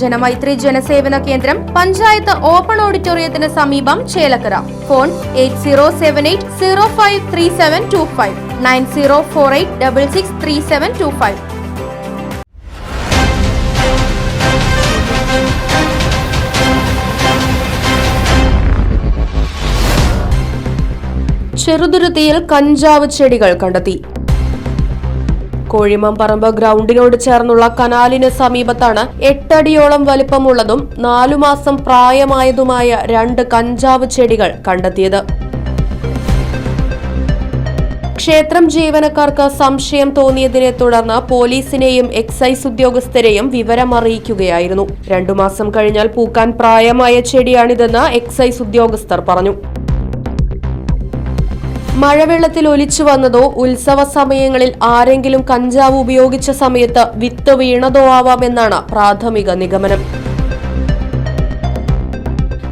ജനമൈത്രി ജനസേവന കേന്ദ്രം പഞ്ചായത്ത് ഓപ്പൺ ഓഡിറ്റോറിയത്തിന് സമീപം Chelakkara. Phone eight zero seven eight zero five three seven two five. Nine zero four eight double six three seven two five. ചെറുതുരുത്തിയിൽ കഞ്ചാവ് ചെടികൾ കണ്ടെത്തി. കോഴിമമ്പറമ്പ് ഗ്രൗണ്ടിനോട് ചേർന്നുള്ള കനാലിന് സമീപത്താണ് എട്ടടിയോളം വലിപ്പമുള്ളതും നാലു മാസം പ്രായമായതുമായ രണ്ട് കഞ്ചാവ് ചെടികൾ കണ്ടെത്തിയത്. ക്ഷേത്രം ജീവനക്കാർക്ക് സംശയം തോന്നിയതിനെ തുടർന്ന് പോലീസിനെയും എക്സൈസ് ഉദ്യോഗസ്ഥരെയും വിവരമറിയിക്കുകയായിരുന്നു. രണ്ടു മാസം കഴിഞ്ഞാൽ പൂക്കാൻ പ്രായമായ ചെടിയാണിതെന്ന് എക്സൈസ് ഉദ്യോഗസ്ഥർ പറഞ്ഞു. മഴവെള്ളത്തിൽ ഒലിച്ചു വന്നതോ ഉത്സവ സമയങ്ങളിൽ ആരെങ്കിലും കഞ്ചാവ് ഉപയോഗിച്ച സമയത്ത് വിത്ത് വീണതോ ആവാമെന്നാണ് പ്രാഥമിക നിഗമനം.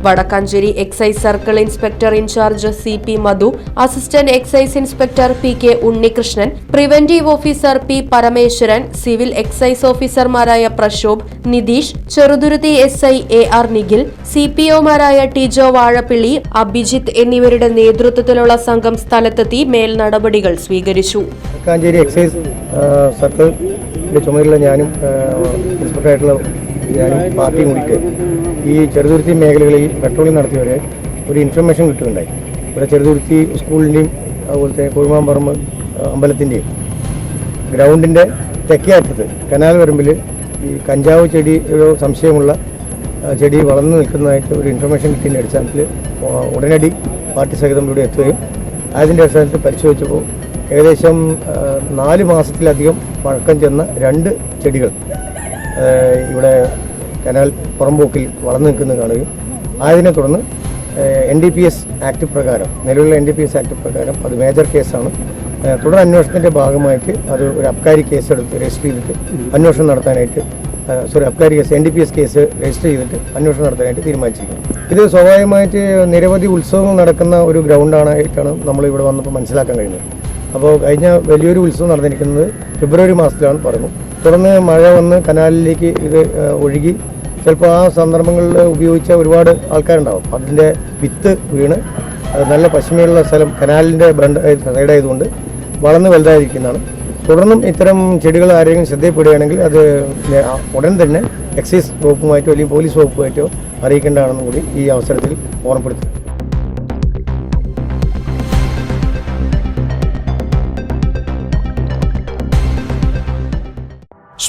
Vadakkanchery excise circle inspector in charge C P Madhu assistant excise inspector P K Unnikrishnan preventive officer P Parameswaran civil excise ഓഫീസർമാരായ Prashobh Nitheesh Cheruthuruthy S I A R Nikhil C P ഒമാരായ Tijo Vazhappilly Abhijith എന്നിവരുടെ നേതൃത്വത്തിലുള്ള സംഘം സ്ഥലത്തെത്തി മേൽ നടപടികൾ സ്വീകരിച്ചു. Vadakkanchery excise circle ചുമതലയുള്ള ഞാനും ഇൻസ്പെക്ടറായിട്ടുള്ള ഞാനും പാർട്ടി കൂടിയിട്ട് ഈ ചെറുതുരുത്തി മേഖലകളിൽ പെട്രോളിംഗ് നടത്തിയവരെ ഒരു ഇൻഫർമേഷൻ കിട്ടുകയുണ്ടായി. ഇവിടെ ചെറുതുരുത്തി സ്കൂളിന്റെയും അതുപോലത്തെ കോഴിമാമ്പറമ്പ് അമ്പലത്തിന്റെയും ഗ്രൗണ്ടിന്റെ തെക്കേ അറ്റത്ത് കനാൽ വരമ്പിൽ ഈ കഞ്ചാവ് ഒരു സംശയമുള്ള ചെടി വളർന്നു നിൽക്കുന്നതായിട്ട് ഒരു ഇൻഫർമേഷൻ കിട്ടിയതിന്റെ അടിസ്ഥാനത്തിൽ ഉടനടി പാർട്ടി സഹിതം ഇവിടെ എത്തുകയും അതിന്റെ അടിസ്ഥാനത്തിൽ പരിശോധിച്ചപ്പോൾ ഏകദേശം നാല് മാസത്തിലധികം പഴക്കം ചെന്ന രണ്ട് ചെടികൾ ഇവിടെ കനാൽ പുറംപോക്കിൽ വളർന്നു നിൽക്കുന്നത് കാണുകയും ആയതിനെ തുടർന്ന് N D P S act പ്രകാരം നിലവിലുള്ള N D P S act പ്രകാരം അത് മേജർ കേസാണ് തുടർ അന്വേഷണത്തിന്റെ ഭാഗമായിട്ട് അത് ഒരു അബ്കാരി കേസ് എടുത്ത് രജിസ്റ്റർ ചെയ്തിട്ട് അന്വേഷണം നടത്താനായിട്ട് sorry abkari case N D P S case register ചെയ്തിട്ട് അന്വേഷണം നടത്താനായിട്ട് തീരുമാനിച്ചിരിക്കുന്നു. ഇത് സ്വാഭാവികമായിട്ട് നിരവധി ഉത്സവങ്ങൾ നടക്കുന്ന ഒരു ഗ്രൗണ്ടാണായിട്ടാണ് നമ്മൾ ഇവിടെ വന്നപ്പോൾ മനസ്സിലാക്കാൻ കഴിയുന്നത്. അപ്പോൾ കഴിഞ്ഞ വലിയൊരു ഉത്സവം നടന്നിരിക്കുന്നത് ഫെബ്രുവരി മാസത്തിലാണ് പറഞ്ഞു. തുടർന്ന് മഴ വന്ന് കനാലിലേക്ക് ഇത് ഒഴുകി. ചിലപ്പോൾ ആ സന്ദർഭങ്ങളിൽ ഉപയോഗിച്ച ഒരുപാട് ആൾക്കാരുണ്ടാവും. അതിന്റെ വിത്ത് വീണ്. അത് നല്ല പശ്ചിമയുള്ള സ്ഥലം കനാലിന്റെ ബണ്ട് സൈഡായതുകൊണ്ട് വളർന്ന് വലുതായിരിക്കുന്നതാണ്. തുടർന്നും ഇത്തരം ചെടികൾ ആരെങ്കിലും ശ്രദ്ധയിൽപ്പെടുകയാണെങ്കിൽ അത് ഉടൻ തന്നെ എക്സൈസ് വകുപ്പുമായിട്ടോ അല്ലെങ്കിൽ പോലീസ് വകുപ്പുമായിട്ടോ അറിയിക്കേണ്ടതാണെന്നും കൂടി ഈ അവസരത്തിൽ ഓർമ്മപ്പെടുത്തും